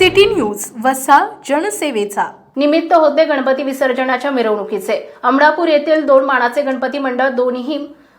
City news वसा जनसेवेचा. निमित्त होते गणपती विसर्जनाच्या मिरवणुकीचे. अमरापूर येथील दोन मानाचे गणपती मंडळ दोन्ही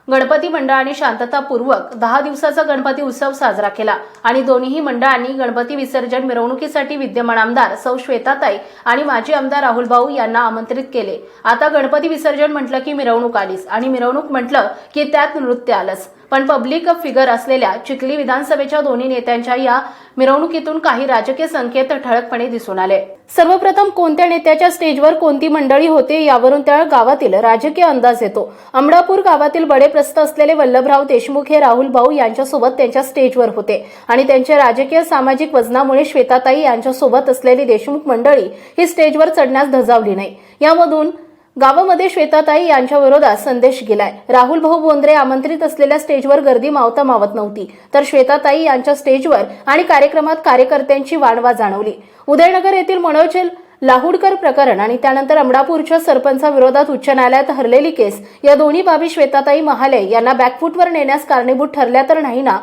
गणपती मंडळांनी शांततापूर्वक दहा दिवसाचा गणपती उत्सव साजरा केला आणि दोन्ही मंडळांनी गणपती विसर्जन मिरवणुकीसाठी विद्यमान आमदार सौ श्वेताताई आणि माजी आमदार राहुल भाऊ यांना आमंत्रित केले. आता गणपती विसर्जन म्हटलं की मिरवणूक आलीच आणि मिरवणूक म्हटलं की त्यात नृत्य आलंच. पण पब्लिक फिगर असलेल्या चिखली विधानसभेच्या दोन्ही नेत्यांच्या या मिरवणुकीतून काही राजकीय संकेत ठळकपणे दिसून आले. सर्वप्रथम कोणत्या नेत्याच्या स्टेजवर कोणती मंडळी होते यावरून त्या गावातील राजकीय अंदाज येतो. अमडापूर गावातील बडेप्रस्थ असलेले वल्लभराव देशमुख हे राहुल भाऊ यांच्यासोबत त्यांच्या स्टेजवर होते आणि त्यांच्या राजकीय सामाजिक वजनामुळे श्वेताताई यांच्यासोबत असलेली देशमुख मंडळी ही स्टेजवर चढण्यास धजावली नाही. यामधून गावामध्ये श्वेताताई यांच्या विरोधात संदेश गेलाय. राहुल भाऊ बोंद्रे आमंत्रित असलेल्या स्टेजवर गर्दी मावता मावत नव्हती. तर श्वेताताई यांच्या स्टेजवर आणि कार्यक्रमात कार्यकर्त्यांची वाणवा जाणवली. उदयनगर येथील मनोज लाहुडकर प्रकरण आणि त्यानंतर अमडापूरच्या सरपंचाविरोधात उच्च न्यायालयात हरलेली केस या दोन्ही बाबी श्वेताताई महाले यांना बॅकफुटवर नेण्यास कारणीभूत ठरल्या तर नाही ना?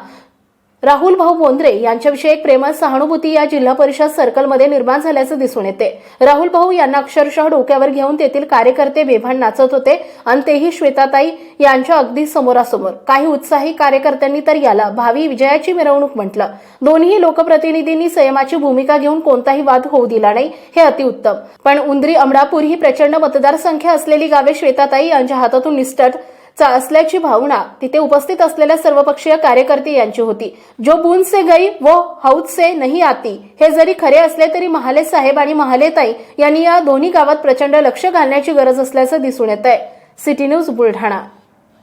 राहुल भाऊ बोंद्रे यांच्याविषयी एक प्रेमळ सहानुभूती या जिल्हा परिषद सर्कलमध्ये निर्माण झाल्याचं दिसून येते. राहुल भाऊ यांना अक्षरशः डोक्यावर घेऊन तेथील कार्यकर्ते बेभान नाचत होते आणि तेही श्वेताताई यांच्या अगदी समोरासमोर. काही उत्साही कार्यकर्त्यांनी तर याला भावी विजयाची मिरवणूक म्हटलं. दोन्ही लोकप्रतिनिधींनी संयमाची भूमिका घेऊन कोणताही वाद होऊ दिला नाही हे अतिउत्तम पण उंद्री अमडापूर ही प्रचंड मतदारसंख्या असलेली गावे श्वेताताई यांच्या हातातून निष्ठट चा असल्याची भावना तिथे उपस्थित असलेल्या सर्वपक्षीय कार्यकर्ते यांची होती. जो बून से गई वो हौद से नहीं आती हे जरी खरे असले तरी महाले साहेब आणि महालेताई यांनी या दोन्ही गावात प्रचंड लक्ष घालण्याची गरज असल्याचं दिसून येत आहे सिटी न्यूज बुलढाणा.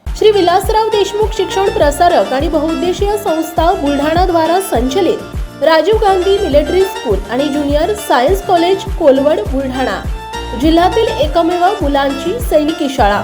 श्री विलासराव देशमुख शिक्षण प्रसारक आणि बहुउद्देशीय संस्था बुलढाणा द्वारा संचलित राजीव गांधी मिलिटरी स्कूल आणि junior science college Kolwad Buldhana. जिल्ह्यातील एकमेव मुलांची सैनिकी शाळा.